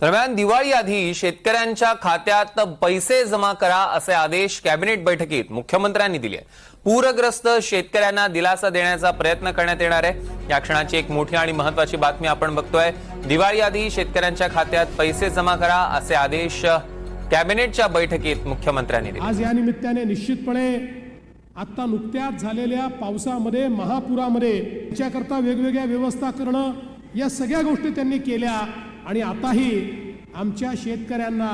दरम्यान दिवाळी आधी शेतकऱ्यांच्या खात्यात पैसे जमा करा असे आदेश कॅबिनेट बैठकीत मुख्यमंत्र्यांनी दिले पूरग्रस्त शेतकऱ्यांना दिलासा देण्याचा प्रयत्न करण्यात येणार आहे. या क्षणाची एक मोठी आणि महत्वाची बातमी आपण बघतोय. दिवाळी आधी शेतकऱ्यांच्या खात्यात पैसे जमा करा असे आदेश कॅबिनेटच्या बैठकीत मुख्यमंत्र्यांनी दिले. आज या निमित्ताने निश्चितपणे आता नुकत्याच झालेल्या पावसामध्ये महापुरामध्ये त्याच्याकरता वेगवेगळ्या व्यवस्था करणं या सगळ्या गोष्टी त्यांनी केल्या आणि आताही आमच्या शेतकऱ्यांना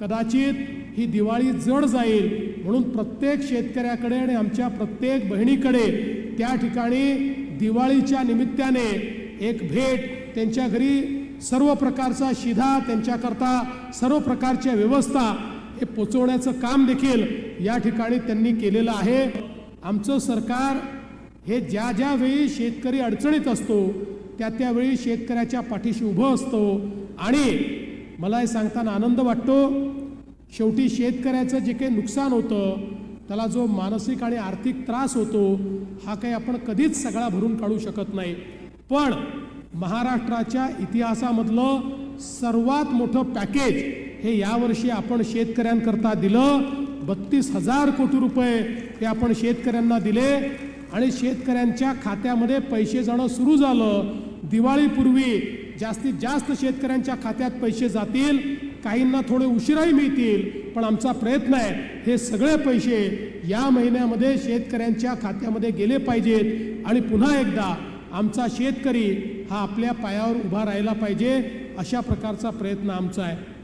कदाचित ही दिवाळी जड जाईल म्हणून प्रत्येक शेतकऱ्याकडे आणि आमच्या प्रत्येक बहिणीकडे त्या ठिकाणी दिवाळीच्या निमित्ताने एक भेट त्यांच्या घरी सर्व प्रकारचा शिधा त्यांच्याकरता सर्व प्रकारच्या व्यवस्था हे पोचवण्याचं काम देखील या ठिकाणी त्यांनी केलेलं आहे. आमचं सरकार हे ज्या ज्यावेळी शेतकरी अडचणीत असतो त्या त्यावेळी शेतकऱ्याच्या पाठीशी उभं असतो. आणि मला हे सांगताना आनंद वाटतो शेवटी शेतकऱ्याचं जे काही नुकसान होतं त्याला जो मानसिक आणि आर्थिक त्रास होतो हा काही आपण कधीच सगळा भरून काढू शकत नाही. पण महाराष्ट्राच्या इतिहासामधलं सर्वात मोठं पॅकेज हे यावर्षी आपण शेतकऱ्यांकरता दिलं. बत्तीस हजार कोटी रुपये हे आपण शेतकऱ्यांना दिले आणि शेतकऱ्यांच्या खात्यामध्ये पैसे जाणं सुरू झालं. दिवाळीपूर्वी जास्तीत जास्त शेतकऱ्यांच्या खात्यात पैसे जातील काहींना थोडे उशिराही मिळतील पण आमचा प्रयत्न आहे हे सगळे पैसे या महिन्यामध्ये शेतकऱ्यांच्या खात्यामध्ये गेले पाहिजेत. आणि पुन्हा एकदा आमचा शेतकरी हा आपल्या पायावर उभा राहिला पाहिजे अशा प्रकारचा प्रयत्न आमचा आहे.